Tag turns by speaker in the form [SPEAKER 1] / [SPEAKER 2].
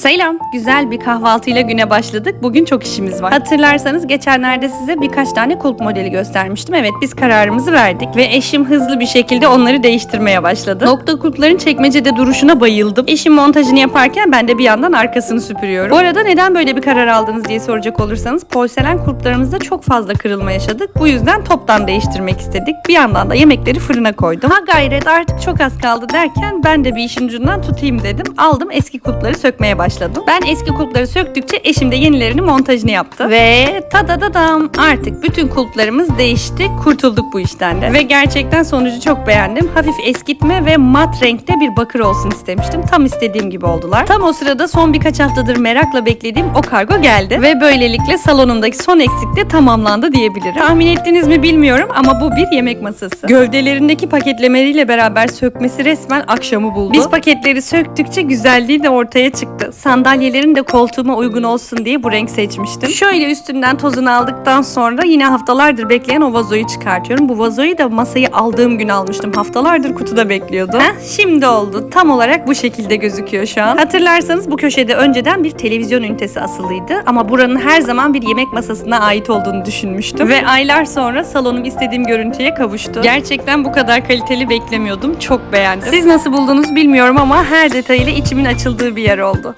[SPEAKER 1] Selam. Güzel bir kahvaltıyla güne başladık. Bugün çok işimiz var. Hatırlarsanız geçenlerde size birkaç tane kulp modeli göstermiştim. Evet biz kararımızı verdik ve eşim hızlı bir şekilde onları değiştirmeye başladı. Nokta kulpların çekmecede duruşuna bayıldım. Eşim montajını yaparken ben de bir yandan arkasını süpürüyorum. Bu arada neden böyle bir karar aldınız diye soracak olursanız porselen kulplarımızda çok fazla kırılma yaşadık. Bu yüzden toptan değiştirmek istedik. Bir yandan da yemekleri fırına koydum. Ha gayret artık çok az kaldı derken ben de bir işin ucundan tutayım dedim. Aldım eski kulpları sökmeye başladım. Ben eski kulpları söktükçe eşim de yenilerini montajını yaptı. Ve tadadadam artık bütün kulplarımız değişti. Kurtulduk bu işten de. Ve gerçekten sonucu çok beğendim. Hafif eskitme ve mat renkte bir bakır olsun istemiştim. Tam istediğim gibi oldular. Tam o sırada son birkaç haftadır merakla beklediğim o kargo geldi. Ve böylelikle salonumdaki son eksik de tamamlandı diyebilirim. Tahmin ettiniz mi bilmiyorum ama bu bir yemek masası. Gövdelerindeki paketlemeleriyle beraber sökmesi resmen akşamı buldu. Biz paketleri söktükçe güzelliği de ortaya çıktı. Sandalyelerin de koltuğuma uygun olsun diye bu renk seçmiştim. Şöyle üstünden tozunu aldıktan sonra yine haftalardır bekleyen o vazoyu çıkartıyorum. Bu vazoyu da masayı aldığım gün almıştım. Haftalardır kutuda bekliyordu. Heh, şimdi oldu. Tam olarak bu şekilde gözüküyor şu an. Hatırlarsanız bu köşede önceden bir televizyon ünitesi asılıydı. Ama buranın her zaman bir yemek masasına ait olduğunu düşünmüştüm. Ve aylar sonra salonum istediğim görüntüye kavuştu. Gerçekten bu kadar kaliteli beklemiyordum. Çok beğendim. Siz nasıl buldunuz bilmiyorum ama her detayıyla içimin açıldığı bir yer oldu.